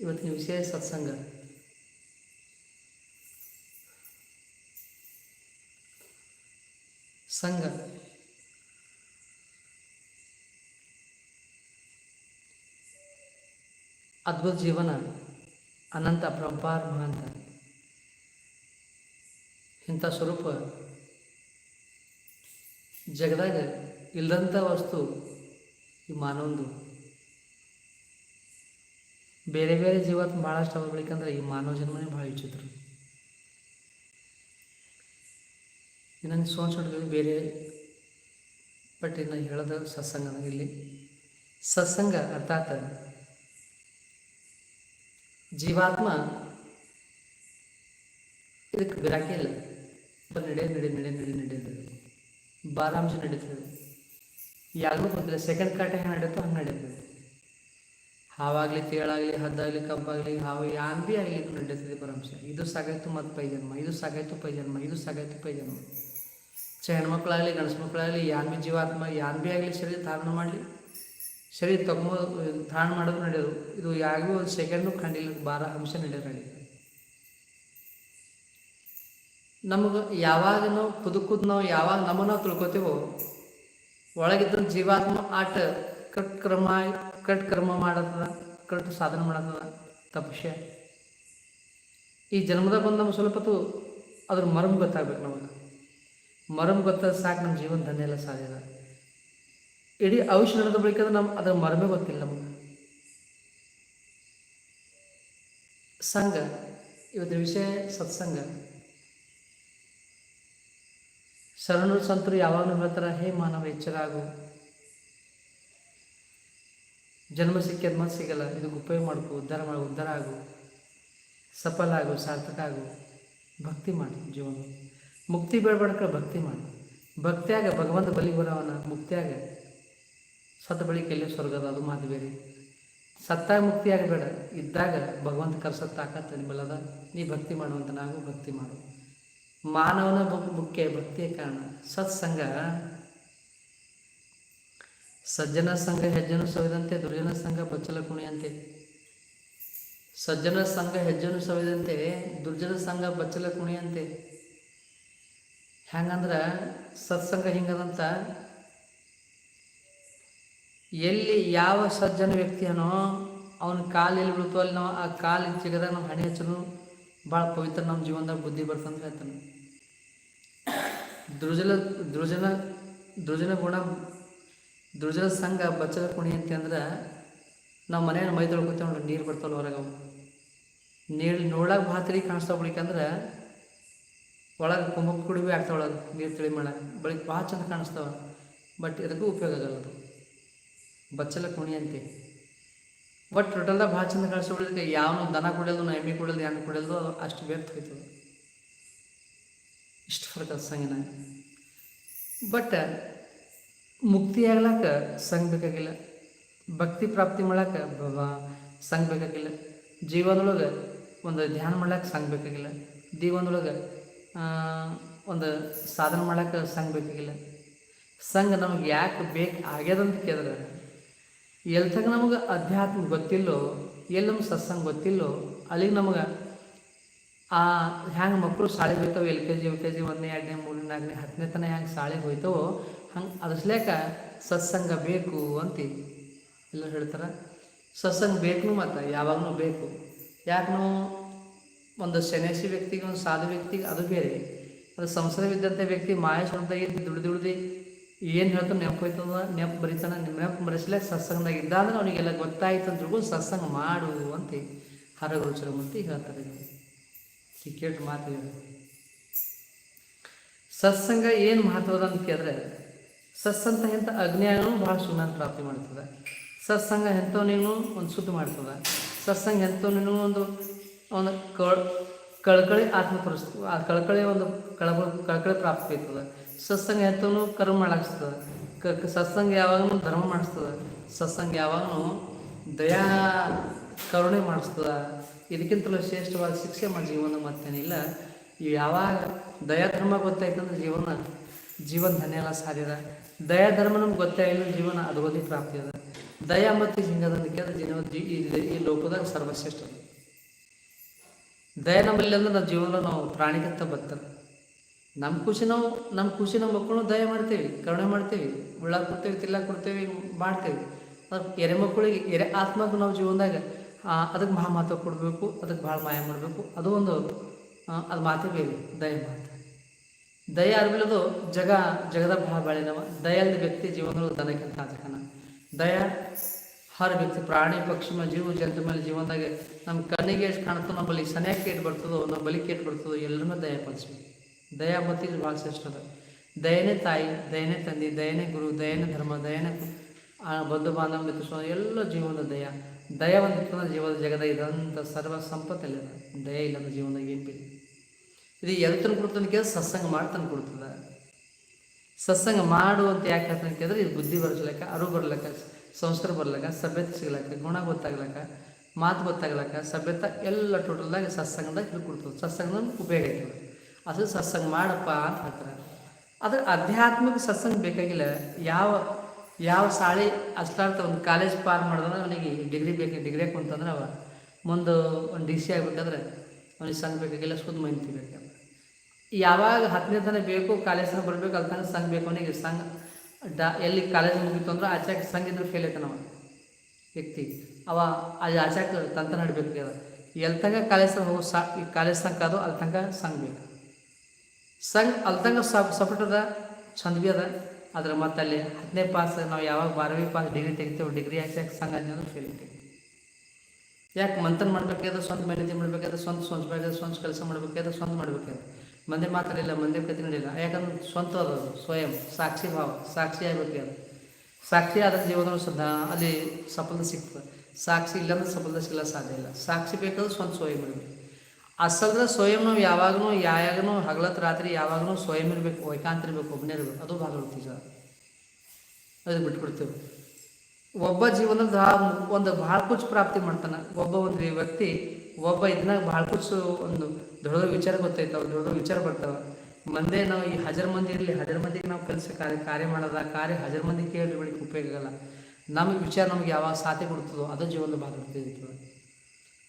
ಇವತ್ತಿನ ವಿಶೇಷ ಸತ್ಸಂಗ. ಸಂಘ. ಅದ್ಭುತ ಜೀವನ. ಅನಂತ ಅಪರಂಪಾರ ಮಹಾಂತ. ಇಂಥ ಸ್ವರೂಪ. ಜಗದಾಗ ಇಲ್ಲದಂಥ ವಸ್ತು ಈ ಮಾನವಂದು ಬೇರೆ ಬೇರೆ ಜೀವತ್ ಭಾಳಷ್ಟು ಅವ ಈ ಮಾನವ ಜನ್ಮನೇ ಭಾಳ ವಿಚಿತ್ರ. ಇನ್ನೊಂದು ಸೋನ್ಸೊಡ್ಗಳು ಬೇರೆ ಬಟ್ ಇನ್ನು ಹೇಳದ ಸತ್ಸಂಗ ಇಲ್ಲಿ. ಸತ್ಸಂಗ ಅರ್ಥಾತ್ ಜೀವಾತ್ಮ ಇದಕ್ಕೆ ಬಿರಾಕಿ ಇಲ್ಲ. ನಡೆ ನಡೆ ನಡೆ ನಡೆ ನಡೆಯೋದು ಬಾರಾಂಶ ನಡೀತದೆ. ಯಾರಿಗೂ ಗೊತ್ತಿಲ್ಲ ಸೆಕೆಂಡ್ ಕಾಟ ಹೆಂಗೆ ನಡೆಯುತ್ತೋ ಹಂಗೆ ನಡೀತದೆ. ಹಾವಾಗಲಿ, ತೇಳಾಗಲಿ, ಹದ್ದಾಗಲಿ, ಕಬ್ಬಾಗಲಿ, ಹಾವು ಯಾನ್ ಭೀ ಆಗಲಿ ಇದು ಪರಮಶ ಇದು ಸಾಗಾಯ್ತು ಮತ್ತು ಪೈ ಜನ್ಮ ಇದು ಸಾಗಾಯ್ತು ಪೈ ಜನ್ಮ ಇದು ಸಾಗಾಯ್ತು ಪೈ ಜನ್ಮ ಹೆಣ್ಮಕ್ಳಾಗಲಿ ಗಂಡಸು ಮಕ್ಕಳಾಗಲಿ ಯಾನ್ ಭೀ ಜೀವಾತ್ಮ ಯಾನ್ ಭೀ ಆಗಲಿ ಶರೀರ ಧಾರಣ ಮಾಡಲಿ. ಶರೀರ ತಗೊಂಬೋದು ಧಾರಣ ಮಾಡೋದು ನಡೆಯೋದು. ಇದು ಯಾರಿಗೂ ಒಂದು ಸೆಕೆಂಡು ಕಂಡಿಲ್ಲ ಬಾರ ಅಂಶ ನಡೆಯೋದು ನಡೀತದೆ ನಮಗೆ ಯಾವಾಗ ನಾವು ಖುದ್ ನಾವು, ಯಾವಾಗ ನಮಗೆ ನಾವು ತಿಳ್ಕೊತೀವೋ, ಒಳಗಿದ್ದ ಜೀವಾತ್ಮ ಆಟ ಕಟ್ ಕ್ರಮ ಕಟ್ ಕರ್ಮ ಮಾಡತ್ತದ ಕಟ್ ಸಾಧನೆ ಮಾಡತ್ತದ ತಪಸ್ಯ. ಈ ಜನ್ಮದಾಗ ಬಂದು ನಮ್ಗೆ ಸ್ವಲ್ಪ ಹೊತ್ತು ಅದ್ರ ಮರಮ್ ಗೊತ್ತಾಗ್ಬೇಕು ನಮಗೆ. ಮರಮ್ ಗೊತ್ತಾದ ಸಾಕು ನಮ್ಮ ಜೀವನ ಧನ್ಯ ಎಲ್ಲ ಸಾಧ್ಯ ಇಡೀ ಔಷಧ ನಡೆದ ಬಳಿಕ ನಮ್ಮ ಅದ್ರ ಮರಮೇ ಗೊತ್ತಿಲ್ಲ ನಮಗೆ. ಸಂಘ ಇವತ್ತಿನ ವಿಷಯ ಸತ್ಸಂಗ. ಶರಣರು ಸಂತರು ಯಾವಾಗಲೂ ಹೇಳ್ತಾರೆ, ಹೇ ಮಾನವ ಎಚ್ಚರಾಗು ಜನ್ಮ ಸಿಕ್ಕಿದ ಮತ್ತೆ ಸಿಗಲ್ಲ ಇದಕ್ಕೆ ಉಪಯೋಗ ಮಾಡ್ಕೊ, ಉದ್ಧಾರ ಮಾಡು, ಉದ್ಧಾರ ಆಗು, ಸಫಲ ಆಗು, ಸಾರ್ಥಕ ಆಗು. ಭಕ್ತಿ ಮಾಡು ಜೀವನ. ಮುಕ್ತಿ ಬೇಡಬೇಡ್ಕ ಭಕ್ತಿ ಮಾಡು. ಭಕ್ತಿಯಾಗ ಭಗವಂತ ಬಲಿ ಬರೋವನ, ಮುಕ್ತಿಯಾಗ ಸತ್ತ ಬಳಿಕ ಎಲ್ಲೇ ಸ್ವರ್ಗದ, ಅದು ಮಾತು ಬೇರೆ. ಸತ್ತಾಗ ಮುಕ್ತಿ ಆಗಬೇಡ. ಇದ್ದಾಗ ಭಗವಂತ ಕರ್ಸತ್ತ ತಾಕತ್ತ ನಿಮ್ಮಲ್ಲದ ನೀ ಭಕ್ತಿ ಮಾಡುವಂತ ನಾವು ಭಕ್ತಿ ಮಾಡು. ಮಾನವನ ಮುಖ್ಯ ಭಕ್ತಿಯ ಕಾರಣ. ಸತ್ಸಂಗ ಸಜ್ಜನ ಸಂಘ ಹೆಜ್ಜನು ಸವಿದಂತೆ, ದುರ್ಜನ ಸಂಘ ಬಚ್ಚಲ ಕುಣಿಯಂತೆ. ಸಜ್ಜನ ಸಂಘ ಹೆಜ್ಜನು ಸವಿದಂತೆ, ದುರ್ಜನ ಸಂಘ ಬಚ್ಚಲ ಕುಣಿಯಂತೆ. ಹೆಂಗಂದ್ರೆ ಸತ್ಸಂಗ ಹಿಂಗದಂತ, ಎಲ್ಲಿ ಯಾವ ಸಜ್ಜನ ವ್ಯಕ್ತಿಯನೋ ಅವನ ಕಾಲು ಎಲ್ಲಿ ಬೀಳ್ತೋ ಅಲ್ಲಿ ನಾವು ಆ ಕಾಲು ಸಿಗದಾಗ ನಮ್ಮ ಹಣೆ ಹಚ್ಚನು ಭಾಳ ಪವಿತ್ರ ನಮ್ಮ ಜೀವನದಾಗ ಬುದ್ಧಿ ಬರ್ತಂತ ಹೇಳ್ತಾನೆ. ದುರ್ಜನ ದುರ್ಜನ ದುರ್ಜನ ಗುಣ ದುರ್ಜನ ಸಂಘ ಬಚ್ಚಲ ಕುಣಿ ಅಂತ ಅಂದ್ರೆ ನಾವು ಮನೆಯ ಮೈ ತೊಳ್ಕೊತೇವೆ ನೋಡ್ರಿ ನೀರು ಬರ್ತಾವಲ್ಲ ಹೊರಗೆ ಅವು. ನೀರು ನೋಡಕ್ಕೆ ಭಾತ್ರಿ ಕಾಣಿಸ್ತಾವ ಬಳಿಕಂದ್ರೆ ಒಳಗೆ ಕುಂಭಕ್ಕೆ ಕುಡಿಬಿ ಭೀ ಆಗ್ತಾವ ಒಳಗೆ ನೀರು ತಿಳಿ ಮಾಡಕ್ಕೆ ಬಳಿಕ ಭಾಳ ಚಂದ ಕಾಣಿಸ್ತಾವ. ಬಟ್ ಇದಕ್ಕೂ ಉಪಯೋಗ ಆಗಲ್ಲ ಅದು. ಬಚ್ಚಲ ಕುಣಿ ಅಂತೆ. ಬಟ್ ಟೋಟಲ್ದಾಗ ಭಾಳ ಚಂದ ಕಾಣಿಸ್ಬಿಡಿದ್ರೆ ಯಾವನು ದನ ಕುಡಿಯೋದು ನಾ ಎಮ್ಮೆ ಕುಡಿಯೋದು ಹೆಣ್ಣು ಕುಡಿಯೋದು ಅಷ್ಟು ವ್ಯರ್ಥ ಹೋಯ್ತದೆ. ಇಷ್ಟು ಫರ್ಕ್ ಸಂಗಿನ ಬಟ್ ಮುಕ್ತಿ ಆಗ್ಲಾಕ ಸಂಘ ಬೇಕಾಗಿಲ್ಲ. ಭಕ್ತಿ ಪ್ರಾಪ್ತಿ ಮಾಡಕ್ಕೆ ಸಂಘ ಬೇಕಾಗಿಲ್ಲ. ಜೀವನದೊಳಗೆ ಒಂದು ಧ್ಯಾನ ಮಾಡ್ಲಾಕ ಸಂಘ ಬೇಕಾಗಿಲ್ಲ. ಜೀವನದೊಳಗೆ ಒಂದು ಸಾಧನೆ ಮಾಡಕ್ಕೆ ಸಂಘ ಬೇಕಾಗಿಲ್ಲ. ಸಂಘ ನಮಗೆ ಯಾಕೆ ಬೇಕು ಆಗ್ಯದಂತ ಕೇಳಿದ್ರೆ. ಎಲ್ಲಿ ತಕ್ಕ ನಮಗೆ ಅಧ್ಯಾತ್ಮ ಗೊತ್ತಿಲ್ಲೋ ಎಲ್ಲಿ ನಮ್ಗೆ ಸತ್ಸಂಗ ಗೊತ್ತಿಲ್ಲೋ, ಅಲ್ಲಿಗೆ ನಮಗೆ ಆ ಹ್ಯಾಂಗೆ ಮಕ್ಕಳು ಶಾಲೆಗೆ ಹೋಯ್ತಾವೆ L K G, U K G ಒಂದನೇ, ಎರಡನೇ, ಮೂರನೇ, ನಾಲ್ಕನೇ, ಹತ್ತನೇ ತನಕ ಹೆಂಗೆ ಶಾಲೆಗೆ ಹೋಯ್ತಾವೋ ಹಂಗೆ ಅದ್ರಸ್ಲೇಕ ಸತ್ಸಂಗ ಬೇಕು ಅಂತ ಎಲ್ಲ ಹೇಳ್ತಾರೆ. ಸತ್ಸಂಗ ಬೇಕು ಮತ್ತು ಯಾವಾಗಲೂ ಬೇಕು. ಯಾಕೆ ಒಂದು ಸನ್ಯಾಸಿ ವ್ಯಕ್ತಿಗೆ, ಒಂದು ಸಾಧು ವ್ಯಕ್ತಿಗೆ ಅದು ಬೇರೆ. ಅದು ಸಂಸಾರವಿದ್ದಂಥ ವ್ಯಕ್ತಿ ಮಾಯ ಸ್ವಂತಾಗಿ ದುಡ್ದು ದುಡ್ದು ಏನು ಹೇಳ್ತಾನೆ ನೆನಪು ಹೋಯ್ತದ, ನೆನಪು ಬರೀತಾನ, ನೆನಪು ಬರೆಸಲೇ ಸತ್ಸಂಗದಾಗ ಇದ್ದಾದ್ರೆ ಅವನಿಗೆಲ್ಲ ಗೊತ್ತಾಯ್ತು ಅಂತ ತಿಳ್ಕೊಂಡು ಸತ್ಸಂಗ ಮಾಡು ಅಂತ ಹರಗೋಚರ ಅಂತ ಹೇಳ್ತಾರೆ ಕೇಳಿ ಮಾತು. ಸತ್ಸಂಗ ಏನು ಮಹತ್ವದ ಅಂತ ಕೇಳಿದ್ರೆ ಸತ್ಸಂಗ ಎಂಥ ಅಗ್ನಿಯಾಗನೂ ಭಾಳ ಸುಮ್ಮನೆ ಪ್ರಾಪ್ತಿ ಮಾಡ್ತದೆ. ಸತ್ಸಂಗ ಎಂಥವನಿಗೂ ಒಂದು ಶುದ್ಧ ಮಾಡ್ತದೆ. ಸತ್ಸಂಗ ಎಂಥವನಿಗೂ ಒಂದು ಒಂದು ಕಳ್, ಕಳ್ಕಳಿ ಆತ್ಮ ಪರಿಸ್ತು ಆ ಕಳ್ಕಳಿ ಒಂದು ಕಳಕಳ ಕಳ್ಕಳಿ ಪ್ರಾಪ್ತಿ ಆಯ್ತದೆ ಸತ್ಸಂಗ ಎಂಥವನು ಕರ್ಮ ಮಾಡಾಕ್ಸ್ತದೆ ಕ ಸತ್ಸಂಗ ಯಾವಾಗಲೂ ಧರ್ಮ ಮಾಡಿಸ್ತದೆ ಸತ್ಸಂಗ ಯಾವಾಗಲೂ ದಯಾ, ಕರುಣೆ ಮಾಡಿಸ್ತದ ಇದಕ್ಕಿಂತಲೂ ಶ್ರೇಷ್ಠವಾದ ಶಿಕ್ಷೆ ಮಾಡಿ ಜೀವನ ಮತ್ತೇನಿಲ್ಲ. ಯಾವಾಗ ದಯಾ ಧರ್ಮ ಗೊತ್ತಾಯ್ತಂದ್ರೆ ಜೀವನ ಜೀವನ ಧನ್ಯ ಎಲ್ಲ ಸಾಧ್ಯದ ದಯಾ ಧರ್ಮ ನಮ್ಗೆ ಗೊತ್ತೇ ಇಲ್ಲ, ಜೀವನ ಅಧೋಗತಿ ಪ್ರಾಪ್ತಿ ಅದ. ದಯಾ ಮತ್ತು ಹಿಂಗದಕ್ಕೆ ಕೇಳಿದ್ರೆ ಜೀವನ ಈ- ಲೋಕದಾಗ ಸರ್ವಶ್ರೇಷ್ಠ ಅದು. ದಯ ನಮ್ಮಲ್ಲಿ ಅಂದ್ರೆ ನಾವು ಜೀವನ ನಾವು ಪ್ರಾಣಿಗತ್ತ ಬರ್ತಾರೆ ನಮ್ಮ ಖುಷಿ ನಾವು ನಮ್ಮ ಖುಷಿ ನಮ್ಮ ಮಕ್ಕಳು ದಯ ಮಾಡ್ತೇವೆ, ಕರುಣೆ ಮಾಡ್ತೇವೆ ಉಳ್ಳಾಕ ಕೊಡ್ತೇವೆ, ತಿಲ್ಲ ಕೊಡ್ತೇವೆ, ಮಾಡ್ತೇವೆ. ಅದ್ ಎರೆ ಮಕ್ಕಳಿಗೆ, ಎರೆ ಆತ್ಮಕ್ಕೆ ನಾವು ಜೀವನದಾಗ ಅದಕ್ಕೆ ಮಹಾ ಮಹತ್ವ ಕೊಡಬೇಕು, ಅದಕ್ಕೆ ಭಾಳ ಮಾಯ ಮಾಡಬೇಕು. ಅದು ಒಂದು ಅದು ಮಾತೇ ಬೇರೆ ದಯ ಮಾತು. ದಯ ಅರ್ಬಿಲ್ಲದು ಜಗ, ಜಗದ ಭಾಳ ಬಾಳಿನವ ಅಲ್ಲದ ವ್ಯಕ್ತಿ ಜೀವನಗಳು ದನಕ್ಕಿಂತ ಜಗನ ದಯ ಹರ ವ್ಯಕ್ತಿ, ಪ್ರಾಣಿ, ಪಕ್ಷಿ ಜೀವ, ಜಂತು ಮೇಲೆ ಜೀವನದಾಗ ನಮ್ಮ ಕಣ್ಣಿಗೆ ಎಷ್ಟು ಕಾಣ್ತೋ ನಮ್ಮಲ್ಲಿ ಸನ್ಯಾಗ ಏಟ್ ಬರ್ತದೋ ನಮ್ಮ ಬಲಿಕೆ ಏಟ್ ಬರ್ತದೋ, ಎಲ್ಲರನ್ನೂ ದಯ ಪಡಿಸ್ಬೇಕು. ದಯ ಮತ್ತು ಭಾಳ ಶ್ರೇಷ್ಠ ಅದ. ದಯನೇ ತಾಯಿ, ದಯನೇ ತಂದೆ, ದಯನೇ ಗುರು, ದಯನೇ ಧರ್ಮ, ದಯನೇ ಬಂಧು ಬಾಂಧವ, ಮಿತ್ರ ಎಲ್ಲ ಜೀವನದ ದಯ. ದಯ ಒಂದು ಜೀವನದ ಜಗದ ಇದಂಥ ಸರ್ವ ಸಂಪತ್ತಲ್ಲಿ ದಯ ಇಲ್ಲದ ಜೀವನದಾಗ ಏನು ಬೇಕು? ಇದು ಎಲ್ಲಿ ತಂದು ಕೊಡ್ತಾನೆ ಕೇಳಿದ್ರೆ ಸತ್ಸಂಗ ಮಾಡಿ ತಂದು ಕೊಡ್ತದ ಸತ್ಸಂಗ ಮಾಡು ಅಂತ ಯಾಕೆ ಹೇಳ್ತಾನೆ ಕೇಳಿದ್ರೆ ಇದು ಬುದ್ಧಿ ಬರ್ಸ್ಲಕ್ಕ ಅರು ಬರ್ಲಕ್ಕ, ಸಂಸ್ಕಾರ ಬರ್ಲಕ್ಕ, ಸಭ್ಯತೆ ಸಿಗ್ಲಕ್ಕ, ಗುಣ ಗೊತ್ತಾಗ್ಲಕ್ಕ, ಮಾತು ಗೊತ್ತಾಗ್ಲಕ್ಕ, ಸಭ್ಯತೆ ಎಲ್ಲ ಟೋಟಲ್ದಾಗ ಸತ್ಸಂಗದಾಗ ಹೇಳ್ಕೊಡ್ತದೆ ಸತ್ಸಂಗದ ಉಪಯೋಗ ಆಗ್ತದೆ ಅದು ಸತ್ಸಂಗ ಮಾಡಪ್ಪ ಅಂತ ಹೇಳ್ತಾರೆ. ಅದ್ರ ಆಧ್ಯಾತ್ಮಿಕ ಸತ್ಸಂಗ ಬೇಕಾಗಿಲ್ಲ. ಯಾವ ಯಾವ ಸಾಳಿ ಅಷ್ಟಾರ್ಥ ಒಂದು ಕಾಲೇಜ್ ಪಾರ್ ಮಾಡಿದ್ರೆ ಅವನಿಗೆ ಡಿಗ್ರಿ ಬೇಕು ಡಿಗ್ರಿ ಕುಂತಂದ್ರೆ ಅವ ಮುಂದೆ ಒಂದು ಡಿ ಸಿ ಆಗ್ಬೇಕಾದ್ರೆ ಅವನಿಗೆ ಸಂಘ ಬೇಕಾಗಿಲ್ಲ, ಸುದ್ದ ಮೈನ್ ಬೇಕಾದ್ರೆ ಯಾವಾಗ ಹತ್ತನೇ ತನಕ ಬೇಕು, ಕಾಲೇಜ್ ತನಕ ಬರಬೇಕು ಅಲ್ಲಿ ತನಕ ಸಂಘ ಬೇಕು ಅವನಿಗೆ ಸಂಘ, ಡಾ, ಎಲ್ಲಿ ಕಾಲೇಜ್ ಮುಗಿತು ಅಂದ್ರೆ ಆಚಾಕ ಸಂಘ ಇದ್ರೆ ಫೇಲ್ ಆಯ್ತಾನವ ವ್ಯಕ್ತಿ. ಅವ ಅಲ್ಲಿ ಆಚಾಕ ತಂತ ನಡ್ಬೇಕು ಎಲ್ಲಿ ತನಕ ಕಾಲೇಜ್ ಹೋಗಿ ಸಾ, ಈ ಕಾಲೇಜ್ ತನಕ ಅದು, ಅಲ್ಲಿ ತನಕ ಸಂಘ ಬೇಕು. ಸಂಘ, ಅಲ್ಲಿ ತನಕ ಸಪ್ ಸಪೋರ್ಟ್ ಅದ ಚಂದ ಭೀ ಅದ. ಆದ್ರೆ ಮತ್ತೆ ಅಲ್ಲಿ ಹತ್ತನೇ ಪಾಸ್ ನಾವು ಯಾವಾಗ ಬಾರವಿ ಪಾಸ್ ಡಿಗ್ರಿ ತೆಗಿತೇವೆ ಡಿಗ್ರಿ ಆಚಾಕ ಸಂಘ ಅಂದ್ರೆ ಫೇಲ್ ಆಗ್ತೀವಿ ಯಾಕೆ ಮಂಥನ್ ಮಾಡ್ಬೇಕಾದ್ರೆ ಸ್ವಂತ ಮ್ಯಾನೇಜ್ ಮಾಡ್ಬೇಕಾದ್ರೆ ಸ್ವಂತ ಸ್ವಂತ ಸ್ವಂತ ಕೆಲಸ ಮಾಡ್ಬೇಕಾದ್ರೆ ಸ್ವಂತ ಮಾಡ್ಬೇಕಾದ್ರೆ ಮಂದಿ ಮಾತಾಡಿಲ್ಲ ಮಂದಿ ಕತೆ ನಡಿಲ್ಲ ಯಾಕಂದ್ರೆ ಸ್ವಂತ ಅದು, ಸ್ವಯಂ, ಸಾಕ್ಷಿ ಭಾವ, ಸಾಕ್ಷಿ ಆಗಬೇಕು ಅದು. ಸಾಕ್ಷಿ ಆದ ಜೀವನ ಸದಾ ಅಲ್ಲಿ ಸಫಲತೆ ಸಿಗ್ತದೆ. ಸಾಕ್ಷಿ ಇಲ್ಲಂದ್ರೆ ಸಫಲತೆ ಸಿಗಲ್ಲ ಸಾಧ್ಯ ಇಲ್ಲ. ಸಾಕ್ಷಿ ಬೇಕಾದ್ರೆ ಸ್ವಂತ ಸ್ವಯಂ ಇರಬೇಕು. ಅಸಲ್ದ ಸ್ವಯಂ ನಾವು ಯಾವಾಗಲೂ ಯಾವಾಗಲೂ ಹಗಲತ್ತು ರಾತ್ರಿ ಯಾವಾಗಲೂ ಸ್ವಯಂ ಇರಬೇಕು, ಏಕಾಂತ ಇರಬೇಕು ಒಬ್ಬನೇ ಇರಬೇಕು. ಅದು ಉತ್ತೀಜ ಅದು ಬಿಟ್ಬಿಡ್ತೇವೆ. ಒಬ್ಬ ಜೀವನದ ಒಂದು ಭಾಳ ಕುಚ್ ಪ್ರಾಪ್ತಿ ಮಾಡ್ತಾನೆ. ಒಬ್ಬ ಒಂದು ವ್ಯಕ್ತಿ ಒಬ್ಬ ಇದನ್ನಾಗ ಭಾಳ ಕುಸು ಒಂದು ದೊಡ್ಡ ವಿಚಾರ ಗೊತ್ತಾಯ್ತವ ದೊಡ್ಡ ವಿಚಾರ ಬರ್ತಾವ. ಮಂದೇ ನಾವು ಈ ಹಜರ್ ಮಂದಿ ಇರಲಿ, ಹಜರ್ ಮಂದಿಗೆ ನಾವು ಕೆಲಸ ಕಾರ್ಯ ಕಾರ್ಯ ಮಾಡೋದ, ಕಾರ್ಯ ಹಜರ್ ಮಂದಿ ಕೇಳಿ ಬೆಳಿಗ್ಗೆ ಉಪಯೋಗ ಆಗಲ್ಲ. ನಮಗೆ ವಿಚಾರ ನಮ್ಗೆ ಯಾವಾಗ ಸಾಥಿ ಕೊಡ್ತದೋ ಅದು ಜೀವನದ ಭಾಳ ಇರ್ತದೆ.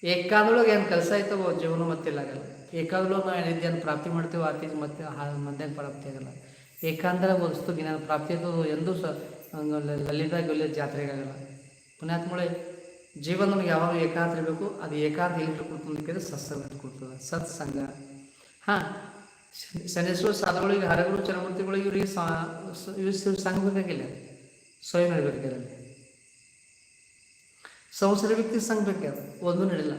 ಏಕಾದೊಳಗೆ ಏನು ಕೆಲಸ ಆಯ್ತವೋ ಜೀವನ ಮತ್ತಿಲ್ಲ ಆಗಲ್ಲ. ಏಕಾದೊಳಗೆ ನಾವು ಏನಿದ್ದೇನು ಪ್ರಾಪ್ತಿ ಮಾಡ್ತೇವೆ ಆತಿ ಮತ್ತೆ ಮಧ್ಯಾಹ್ನ ಪ್ರಾಪ್ತಿ ಆಗಲ್ಲ. ಏಕಾಂದ್ರೆ ವಸ್ತು, ಜ್ಞಾನ ಪ್ರಾಪ್ತಿ ಆಯ್ತದೋ ಎಂದೂ ಸಹ ಲಲಿತ ಜಾತ್ರೆಗೆ ಜಾತ್ರೆಗಾಗಲ್ಲ ಪುಣ್ಯಾತ್ಮಳೆ ಜೀವನ ನಮಗೆ ಯಾವಾಗ ಏಕಾಂತ ಇರಬೇಕು ಅದು ಏಕಾಂತ ಎಲ್ಲಿ ಕೇಳಿದ್ರೆ ಸತ್ಸಂಗ ಕೊಡ್ತದೆ. ಸತ್ಸಂಗ. ಹಾಂ. ಶನೇಶ್ವರ ಸಾಧುಗಳಿಗೆ, ಹರಗುರು ಚರಮೂರ್ತಿಗಳಿಗೆ ಇವರಿಗೆ ಇವ್ರು ಸಂಘ ಬೇಕಾಗಿಲ್ಲ. ಸ್ವಯಂ ಇರಬೇಕಾದ್ರೆ ಸಂಸಾರ ವ್ಯಕ್ತಿ ಸಂಘ ಬೇಕಾದ ಒಂದು ನಡಿಲ್ಲ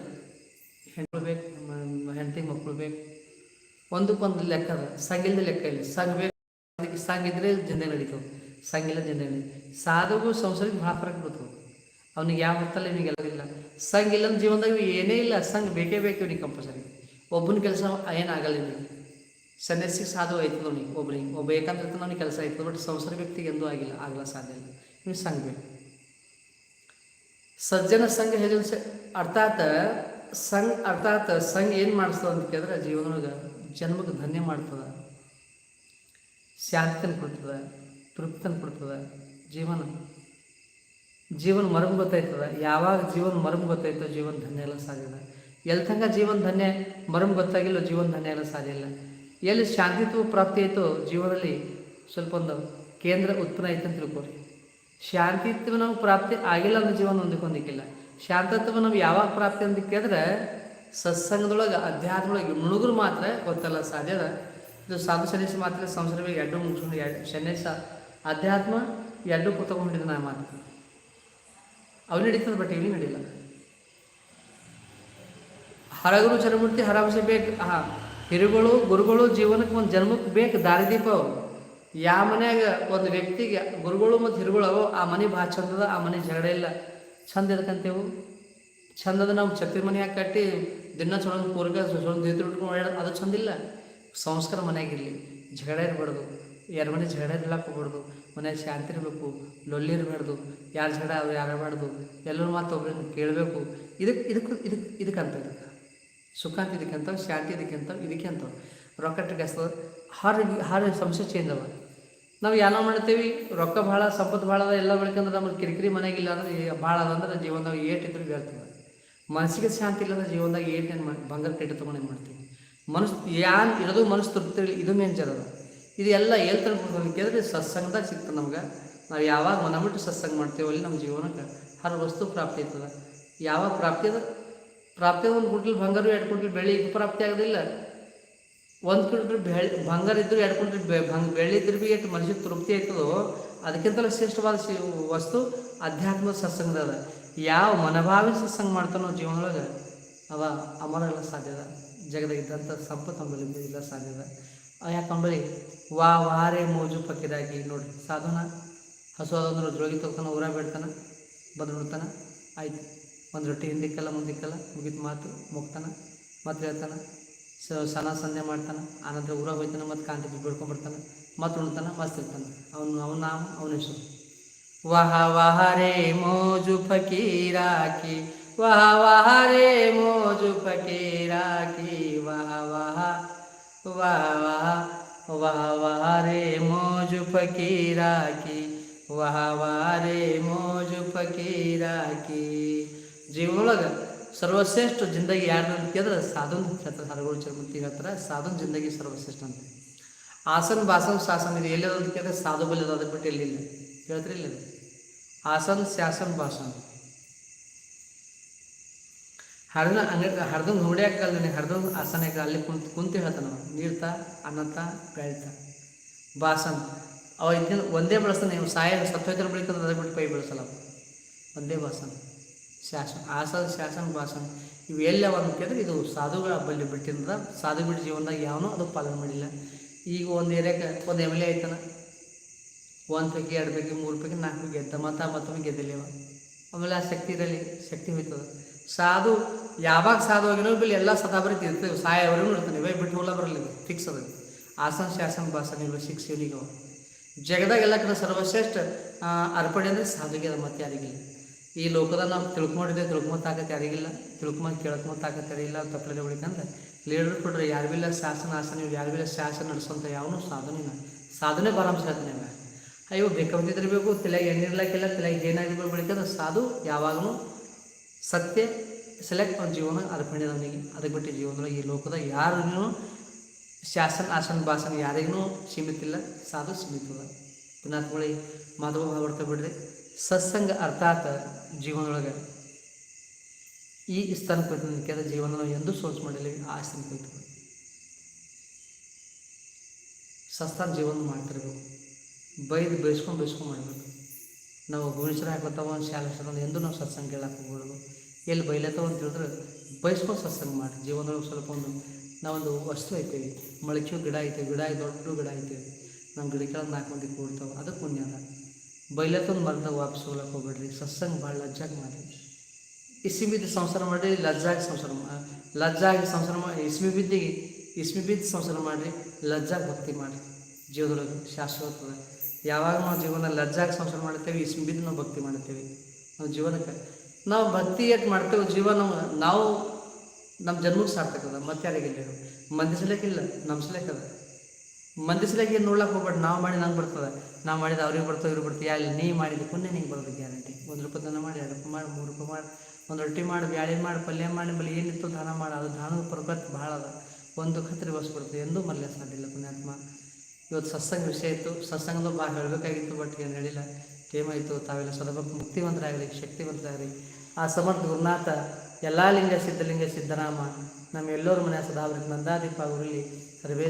ಹೆಣ್ಣು ಬೇಕು ಹೆಂಡತಿ, ಮಕ್ಕಳು ಬೇಕು. ಒಂದಕ್ಕೊಂದು ಲೆಕ್ಕ ಅದ. ಲೆಕ್ಕ ಇಲ್ಲ. ಸಂಘ ಬೇಕು. ಅದಕ್ಕೆ ಸಂಘ ಇದ್ರೆ ಜಿಂದೆ ನಡೀತವೆ ಸಂಘಿಲ್ಲ ಜಿಂದೆ ನಡಿ ಸಾಧುಗೂ ಸಂಸಾರಕ್ಕೆ ಭಾಳ ಫರಕ್ ಬರ್ತದೆ ಅವ್ನಿಗೆ ಯಾವ ಹೊತ್ತಲ್ಲಿ ಇವನಿಗೆ ಎಲ್ಲದಿಲ್ಲ ಸಂಘ ಇಲ್ಲ ಜೀವನದಾಗ ಏನೇ ಇಲ್ಲ ಸಂಘ ಬೇಕೇ ಬೇಕು ಇವನಿಗೆ ಕಂಪಲ್ಸರಿ ಒಬ್ಬನ ಕೆಲಸ ಏನಾಗಲ್ಲ ಇವನಿಗೆ ಸನ್ಯಾಸಿ ಸಾಧು ಆಯ್ತದ ಅವನಿಗೆ ಒಬ್ಬರಿಗೆ ಒಬ್ಬ ಏಕಾಂತ ಅವನಿಗೆ ಕೆಲಸ ಆಯ್ತು ಬಟ್ ಸಂಸಾರ ವ್ಯಕ್ತಿಗೆ ಎಂದೂ ಆಗಿಲ್ಲ, ಆಗಲ್ಲ ಸಾಧ್ಯ ಇಲ್ಲ. ಇವ್ನಿಗೆ ಸಂಘ ಬೇಕು. ಸಜ್ಜನ ಸಂಘ ಹೇಳಿದ ಅರ್ಥಾತ್ ಸಂಘ ಅರ್ಥಾತ್ ಸಂಘ ಏನು ಮಾಡಿಸ್ತದ ಅಂತ ಕೇಳಿದ್ರೆ ಜೀವನೊಳಗೆ ಜನ್ಮಕ್ಕೆ ಧನ್ಯ ಮಾಡ್ತದ. ಶಾಂತಿ ಕೊಡ್ತದೆ ಕೊಡ್ತದ ತೃಪ್ತಿ ತಂದು ಕೊಡ್ತದ ಜೀವನ. ಜೀವನ ಮರಮ್ ಗೊತ್ತಾಯ್ತದ? ಯಾವಾಗ ಜೀವನ ಮರಮ್ ಗೊತ್ತಾಯ್ತೋ ಜೀವನ ಧನ್ಯ ಎಲ್ಲ ಸಾಧ್ಯ ಇಲ್ಲ. ಎಲ್ಲಿ ತನಕ ಜೀವನ ಧನ್ಯ ಮರಮ್ ಗೊತ್ತಾಗಿಲ್ಲ ಜೀವನ ಧನ್ಯ ಎಲ್ಲ ಸಾಧ್ಯ ಇಲ್ಲ. ಎಲ್ಲಿ ಶಾಂತಿತ್ವ ಪ್ರಾಪ್ತಿ ಆಯಿತೋ ಜೀವನದಲ್ಲಿ ಸ್ವಲ್ಪ ಒಂದು ಕೇಂದ್ರ ಉತ್ಪನ್ನ ಆಯ್ತು ಅಂತ ತಿಳ್ಕೊರಿ ಶಾಂತಿತ್ವ ನಾವು ಪ್ರಾಪ್ತಿ ಆಗಿಲ್ಲ ಅಂದ್ರೆ ಜೀವನ ಹೊಂದಿಕೊಂಡಿಕ್ಕಿಲ್ಲ. ಶಾಂತತ್ವ ನಾವು ಯಾವಾಗ ಪ್ರಾಪ್ತಿ ಅಂತ ಕೇಳಿದ್ರೆ ಸತ್ಸಂಗದೊಳಗೆ, ಅಧ್ಯಾತ್ಮದೊಳಗೆ ಮುಳುಗರು ಮಾತ್ರ ಗೊತ್ತಲ್ಲ ಸಾಧ್ಯ ಅದ. ಇದು ಸಾಧು ಸನ್ಯಾಸ ಮಾತ್ರ ಸಂಸಾರವಾಗಿ ಎರಡು ಮುಗಿಸ್ಕೊಂಡು ಎರಡು ಸನ್ಯಾಸ, ಅಧ್ಯಾತ್ಮ ಎರಡು ತಗೊಂಡಿದ್ದು ನಾನು ಮಾತು ಅವು ನಡೀತದೆ ಬಟ್ ಇಲ್ಲಿ ನಡೀಲ್ಲ. ಹರಗುರು ಚರಮೂರ್ತಿ ಹರಭಸೆ ಬೇಕು ಹಾಂ ಹಿರುಗಳು, ಗುರುಗಳು ಜೀವನಕ್ಕೆ ಒಂದು ಜನ್ಮಕ್ಕೆ ಬೇಕು ದಾರಿದೀಪ ಅವು. ಯಾವ ಮನ್ಯಾಗ ಒಂದು ವ್ಯಕ್ತಿಗೆ ಗುರುಗಳು ಮತ್ತು ಹಿರುಗಳು ಅವು, ಆ ಮನೆ ಭಾಳ ಚಂದದ ಆ ಮನೆ ಜಗಳ ಇಲ್ಲ. ಚಂದ ಇರ್ಕಂತೇವು. ಚಂದದ ನಾವು ಛತ್ರಿ ಮನೆಯಾಗ ಕಟ್ಟಿ ದಿನ ಚೊಳಗೆ ಪೂರ್ಗ ಚೊಳಗ ದೇತ್ರ ಉಟ್ಕೊಂಡು ಅದು ಚಂದಿಲ್ಲ ಸಂಸ್ಕಾರ ಮನೆಯಾಗಿರಲಿ ಜಗಳ ಇರಬಾರ್ದು. ಯಾರ ಮನೆ ಜಗಳ ಇರ್ಲಾಕೋಬಾರ್ದು ಮನ್ಯಾಗ ಶಾಂತಿ ಇರಬೇಕು, ಲೊಲ್ಲಿ ಇರಬಾರ್ದು, ಯಾರು ಜಗಳ ಅವ್ರು ಯಾರಬಾರ್ದು ಎಲ್ಲರೂ ಮಾತು ಒಬ್ಬರನ್ನ ಕೇಳಬೇಕು. ಇದಕ್ಕೆ ಇದಕ್ಕೆ ಇದಕ್ಕೆ ಅಂತ ಇದಕ್ಕೆ. ಸುಖ ಅಂತ ಇದಕ್ಕೆ ಅಂತವ್ ಶಾಂತಿ ಇದಕ್ಕೆ ಅಂತ ಇದಕ್ಕೆ ಅಂತ. ರೊಕ್ಕ ಟಿಕೆಸ್ತದ ಹಾರು ಹಾರು ಸಂಸ್ಥೆ ಚೇಂಜ್ ಅವ. ನಾವು ಏನೋ ಮಾಡ್ತೀವಿ, ರೊಕ್ಕ ಭಾಳ, ಸಂಪತ್ತು ಭಾಳ ಅದ, ಎಲ್ಲ ಬೆಳಕಂದ್ರೆ ನಮಗೆ ಕಿರಿಕಿರಿ ಮನೆಗಿಲ್ಲ ಅಂದ್ರೆ ಭಾಳ ಅದ ಅಂದ್ರೆ ಜೀವನದಾಗ ಏಟಿದ್ರು ಹೇಳ್ತೀವಿ ಮನಸ್ಸಿಗೆ ಶಾಂತಿ ಇಲ್ಲ ಅಂದ್ರೆ ಜೀವನದಾಗ ಏಟ್ ಏನು ಮಾಡಿ ಬಂಗಾರ ಕಟ್ಟಿ ತೊಗೊಂಡು ಏನು ಮಾಡ್ತೀವಿ? ಮನಸ್ಸು, ಯಾನ್ ಇರೋದು ಮನಸ್ಸು ತೃಪ್ತಿ ಇದು ಮೇನ್ ಜರದ ಇದು ಎಲ್ಲ ಎಲ್ಲಿ ಕೇಳಿದ್ರೆ ಸತ್ಸಂಗದಾಗ ಸಿಗ್ತದೆ ನಮ್ಗೆ. ನಾವು ಯಾವಾಗ ಮನಬಿಟ್ಟು ಸತ್ಸಂಗ ಮಾಡ್ತೀವೋ ಅಲ್ಲಿ ನಮ್ಮ ಜೀವನಕ್ಕೆ ಹರ ವಸ್ತು ಪ್ರಾಪ್ತಿ ಆಯ್ತದ ಯಾವಾಗ ಪ್ರಾಪ್ತಿ ಅದ? ಪ್ರಾಪ್ತಿ ಒಂದು ಕುಂಟಲ್ ಬಂಗಾರ ಎರಡು ಕುಂಟಲ್ ಬೆಳ್ಳಿ ಇದು ಪ್ರಾಪ್ತಿ ಆಗೋದಿಲ್ಲ. ಒಂದು ಕುಂಟಲ್ ಬೆಳ್ಳಿ, ಬಂಗಾರ ಇದ್ದರೂ ಎರಡು ಕುಂಟಲ್ ಬೆ, ಬಂಗ್, ಬೆಳ್ಳಿ ಇದ್ರೂ ಭೀ ಎಷ್ಟು ಮನುಷ್ಯ ತೃಪ್ತಿ ಆಯ್ತದೋ ಅದಕ್ಕಿಂತಲೂ ಶ್ರೇಷ್ಠವಾದ ವಸ್ತು ಅಧ್ಯಾತ್ಮದ ಸತ್ಸಂಗದ ಯಾವ ಮನಭಾವಿ ಸತ್ಸಂಗ ಮಾಡ್ತಾನೋ ಜೀವನದೊಳಗೆ ಅವ ಅಮರ ಎಲ್ಲ ಸಾಧ್ಯದ. ಜಗದಾಗಿದ್ದಂಥ ಸಂಪತ್ತು ಅಂಬಲಿಂದ ಇಲ್ಲ ಸಾಧ್ಯದ. ಯಾಕಂಬಳಿ ವಾ, ವಾರೇ ಮೋಜು ಪಕ್ಕಿದಾಗಿ ನೋಡ್ರಿ. ಸಾಧುನ ಹಸು ಅದಂದ್ರೆ ಜೋಗಿ ತಗೋತಾನ, ಊರ ಬಿಡ್ತಾನೆ, ಬಂದು ಬಿಡ್ತಾನೆ ಆಯ್ತು. ಒಂದು ರೊಟ್ಟಿ ಹಿಂದಿಕ್ಕಲ್ಲ, ಮುಂದಿಕ್ಕಲ್ಲ ಮುಗಿದ ಮಾತು, ಮುಗ್ತಾನ. ಮತ್ತೆ ಹೇಳ್ತಾನ, ಸ, ಸನ ಸಂಧೆ ಮಾಡ್ತಾನೆ, ಆನಂತರ ಊರ ಹೋಗ್ತಾನೆ ಮತ್ತು ಕಾಂತಿ ಬಿಡ್ಕೊಂಡ್ಬಿಡ್ತಾನೆ ಮತ್ತು ಉಣ್ತಾನೆ, ಮಸ್ತ್ ಇರ್ತಾನೆ. ಅವನು, ಅವನ ನಾಮ, ಅವನ ಹೆಸರು. ವಹ ವಹ ರೇ ಮೋಜು ಫಕೀರಾಕಿ ವಹ ವಹ ರೇ ಮೋಜು ಫಕೀರಾಕಿ ವಹ ವಹ ವಹ ವಹ ವಹ ವಹ ರೇ ಮೋಜು ಫಕೀರಾಕಿ ವಹ ವಹ ರೇ ಮೋಜು ಫಕೀರಾಕಿ ಜೀವನೊಳಗೆ ಸರ್ವಶ್ರೇಷ್ಠ ಜಿಂದಗಿ ಯಾರು ಅಂತ ಕೇಳಿದ್ರೆ ಸಾಧುನ್ ಹೇಳ್ತಾರೆ ಹರಗೋಳು ಚರ್ಮಂತಿ ಹೇಳ್ತಾರೆ, ಸಾಧನ್ ಜಿಂದಗಿ ಸರ್ವಶ್ರೇಷ್ಠ ಅಂತ. ಆಸನ್ ಬಾಸನ್ ಶಾಸನ ಇದು ಎಲ್ಲದ ಅಂತ ಕೇಳಿದ್ರೆ ಸಾಧು ಬಲ್ಯದ ಅದ್ರ ಬಿಟ್ಟು ಎಲ್ಲಿಲ್ಲ ಹೇಳ್ತೀರಿ ಇಲ್ಲ? ಆಸನ್ ಶಾಸನ್ ಭಾಷಣ ಹರ್ದ ಅಂಗಡಿ ಹರ್ದಂಗೆ ಹೊಡ್ಯಾಕಲ್ಲ ನನಗೆ ಹರ್ದಂಗೆ ಅಲ್ಲಿ ಕುಂತು ಕುಂತು ಹೇಳ್ತಾನೆ ನೀರ್ತ ಅನ್ನತ ಬೆಳ್ತ ಬಾಸನ್. ಅವ ಇದನ್ನ ಒಂದೇ ಬಳಸ್ತಾನೆ ನೀವು ಸಾಯ ಸತ್ತೋಯ್ತರ ಬೆಳಿತದೆ ಅದ ಬಿಟ್ಟು ಪೈ ಬೆಳೆಸಲ್ಲ ಒಂದೇ ಬಾಸನ್. ಶಾಸನ ಆಸನ ಶಾಸನ, ಬಾಸನ್. ಇವು ಎಲ್ಲಿ ಒಂದು ಕೇಳಿದ್ರೆ ಇದು ಸಾಧುಗಳ ಬಲ್ಲಿ ಬಿಟ್ಟಿಂದ ಸಾಧು ಬಿಟ್ಟು ಜೀವನದಾಗ ಯಾವನೂ ಅದು ಪಾಲನೆ ಮಾಡಿಲ್ಲ. ಈಗ ಒಂದು ಏರಿಯಾಕ್ಕೆ ಒಂದು ಎಂ ಎಲ್ ಎ ಐತನ ಒಂದು ಪೈಕಿ, ಎರಡು ಪೈಕಿ, ಮೂರು ಪೈಕಿ, ನಾಲ್ಕು ಗೆದ್ದ ಮತ ಮತ್ತೊಮ್ಮೆ ಗೆದ್ದಿಲ್ಲ ಆಮೇಲೆ ಆ ಶಕ್ತಿ ಇರಲಿ ಶಕ್ತಿ ಹೋಯ್ತದ ಸಾಧು, ಯಾವಾಗ ಸಾಧು ಹೋಗಿರೋ ಬಿಲ್ಲಿ ಎಲ್ಲ ಸದಾ ಬರೀ ಸಾಯ ಸಾಯವರೆಗೂ ಇರ್ತಾನೆ ಇವೇ ಬಿಟ್ಟು ಹೋಲ ಬರಲಿ ಫಿಕ್ಸ್ ಅದ. ಆಸನ, ಶಾಸನ ಇವ ಶಿಕ್ಷ ಇವನಿಗವ ಜಗದಾಗ ಎಲ್ಲ ಕಡೆ ಸರ್ವಶ್ರೇಷ್ಠ ಅರ್ಪಣೆ ಅಂದರೆ ಸಾಧುಗೆ ಅದ ಮತ್ತೆ ಯಾರಿಗಿಲ್ಲ. ಈ ಲೋಕದಾಗ ನಾವು ತಿಳ್ಕೊಂಡಿದ್ದೆ ತಿಳ್ಕೊಂಬ ತಾಕತ್ ಯಾರಿಗಿಲ್ಲ. ತಿಳ್ಕೊಂಬ ಕೇಳ್ಕೊಂಬ ತಾಕತ್ ಯಾರಿಗಿಲ್ಲ. ತಪ್ಪಲೆ ಉಳಿಕಂದ್ರೆ ಲೀಡರ್ ಕೊಡ್ರಿ ಯಾರು ಬಿಲ್ಲ ಶಾಸನ, ಆಸನ ಇವು ಯಾರು ಬಿಲ್ಲ ಶಾಸನ ನಡೆಸೋಂಥ ಯಾವನು ಸಾಧನೆ ಸಾಧನೆ ಬರಾಂಶ ಹೇಳ್ತಾನೆ. ಅಯ್ಯೋ ಬೇಕಾಗ್ತಿದ್ದಿರಬೇಕು ತಲೆಗೆ ಎಣ್ಣಿರ್ಲಾಕಿಲ್ಲ ತಲೆಗೆ ಏನಾಗಿರ್ಬೇಕು ಬೆಳಿತದ ಸಾಧು ಯಾವಾಗಲೂ ಸತ್ಯ ಸೆಲೆಕ್ಟ್ ಒಂದು ಜೀವನ ಅರ್ಪಣೆ ಅವನಿಗೆ ಅದಕ್ಕೆ ಬಿಟ್ಟು ಜೀವನದಾಗ ಈ ಲೋಕದ ಯಾರಿಗೂ ಶಾಸನ, ಆಸನ ಭಾಷಣ ಯಾರಿಗೂ ಸೀಮಿತ ಇಲ್ಲ ಸಾಧು ಸೀಮಿತದ ಪುನಾತ್ಮಳಿ ಮಾಧವ ಭಾಗವತ ಬಿಡ್ರಿ. ಸತ್ಸಂಗ ಅರ್ಥಾತ್ ಜೀವನದೊಳಗೆ ಈ ಸ್ಥಾನ ಕೇಳಿದ ಜೀವನ ನಾವು ಎಂದೂ ಸೋಚ್ ಮಾಡಿಲ್ಲ ಆ ಸ್ಥಾನ ಕುರಿತು ಸಸ್ತಾನ ಜೀವನ ಮಾಡ್ತಿರ್ಬೇಕು. ಬೈದು ಬೇಯಿಸ್ಕೊಂಡು ಬೇಯಿಸ್ಕೊಂಡು ಮಾಡಬೇಕು. ನಾವು ಭುವನೇಶ್ವರ ಹಾಕ್ಲತ್ತವ ಶಾಲೆ ಶಾಲೆ ಎಂದೂ ನಾವು ಸತ್ಸಂಗ ಕೇಳಕ್ಕೆ ಹೋಗ್ಬಾರ್ದು. ಎಲ್ಲಿ ಬೈಲತ್ತವ ಅಂತ ಹೇಳಿದ್ರೆ ಬಯಸ್ಕೊಂಡು ಸತ್ಸಂಗ ಮಾಡಿ ಜೀವನದೊಳಗೆ ಸ್ವಲ್ಪ ಒಂದು ನಾವೊಂದು ವಸ್ತು ಐತೆ ಮೊಳಕೆ ಗಿಡ ಐತೆ, ಗಿಡ ದೊಡ್ಡ ಗಿಡ ಐತೆ, ನಮ್ಮ ಗಿಡ ಕೆಳಗೆ ನಾಲ್ಕು ಮಂದಿ ಕೂಡ್ತಾವೆ ಅದು ಪುಣ್ಯ ಅದ. ಬೈಲತ್ತೊಂದು ಮರದಾಗ ವಾಪಸ್ ಹೋಗ್ಲಕ್ಕೆ ಹೋಗ್ಬೇಡ್ರಿ. ಸತ್ಸಂಗ ಭಾಳ ಲಜ್ಜಾಗಿ ಮಾಡಿ ಇಸ್ಮಿ ಬಿದ್ದು ಸಂಸಾರ ಮಾಡಿರಿ, ಲಜ್ಜಾಗಿ ಸಂಸಾರ ಲಜ್ಜಾಗಿ ಸಂಸಾರ ಮಾಡಿ ಇಸ್ಮಿ ಬಿದ್ದಿಗೆ ಇಸ್ಮಿ ಬಿದ್ದು ಸಂಸಾರ ಮಾಡಿರಿ, ಲಜ್ಜಾಗಿ ಭಕ್ತಿ ಮಾಡಿರಿ. ಜೀವನದೊಳಗೆ ಶಾಶ್ವತ ಯಾವಾಗ ನಾವು ಜೀವನ ಲಜ್ಜಾಗಿ ಸಂಸಾರ ಮಾಡ್ತೇವೆ ಈ ಬಿದ್ದು ನಾವು ಭಕ್ತಿ ಮಾಡ್ತೇವೆ ನಾವು ಜೀವನಕ್ಕೆ, ನಾವು ಭಕ್ತಿ ಯಾಕೆ ಮಾಡ್ತೇವೆ ಜೀವನ ನಾವು ನಮ್ಮ ಜನ್ಮಕ್ಕೆ ಸಾರ್ಥಕದ ಮತ್ತೆ ಯಾರಿಗಿಲ್ಲ ಮಂದಿ ಸಲಕ್ಕಿಲ್ಲ ನಮ್ಮ ಏನು ನೋಡ್ಲಕ್ಕೆ ಹೋಗ್ಬೇಡ, ನಾವು ಮಾಡಿ ನಂಗೆ ಬರ್ತದೆ. ನಾವು ಮಾಡಿದ ಅವ್ರಿಗೆ ಬರ್ತವೆ ಇವ್ರಿಗೆ ಬರ್ತದೆ. ಅಲ್ಲಿ ನೀ ಮಾಡಿದ ಪುಣ್ಯ ನಿಂಗೆ ಬರೋದು ಗ್ಯಾರಂಟಿ. ಒಂದು ರೂಪಾಯಿ ದಾನ ಮಾಡಿ, ಎರಡು ರೂಪಾಯಿ ಮಾಡಿ, ಮೂರು ರೂಪಾಯಿ ಮಾಡಿ, ಒಂದು ರೊಟ್ಟಿ ಮಾಡಿ, ಬ್ಯಾಳೆ ಮಾಡಿ, ಪಲ್ಯ ಮಾಡಿ ನಿಮ್ಮಲ್ಲಿ ಏನಿತ್ತು ದಾನ ಮಾಡಿ, ಅದು ದಾನದ ಪ್ರಕೃತಿ ಭಾಳ ಅದ. ಒಂದು ಖತ್ರಿ ಬಸ್ ಬರ್ತದೆ, ಎಂದೂ ಸಾಧ್ಯ ಇಲ್ಲ ಪುಣ್ಯಾತ್ಮ. ಇವತ್ತು ಸತ್ಸಂಗ ವಿಷಯ ಇತ್ತು. ಸತ್ಸಂಗದಲ್ಲೂ ಭಾಳ ಹೇಳಬೇಕಾಗಿತ್ತು ಬಟ್ ಏನು ಹೇಳಿಲ್ಲ. ಟೇಮ್ ಆಯಿತು, ತಾವೆಲ್ಲ ಸ್ವಲ್ಪ ಮುಕ್ತಿವಂತರಾಗಲಿ ಶಕ್ತಿವಂತರಾಗಲಿ ಆ ಸಮರ್ಥ ಗುರುನಾಥ, ಎಲ್ಲ ಲಿಂಗ ಸಿದ್ಧಲಿಂಗ ಸಿದ್ಧರಾಮ ನಮ್ಮೆಲ್ಲರ ಮನೆ ನಂದಾ ನಂದಾದೀಪ ಉರುಳಿ ಸರ್ವೇ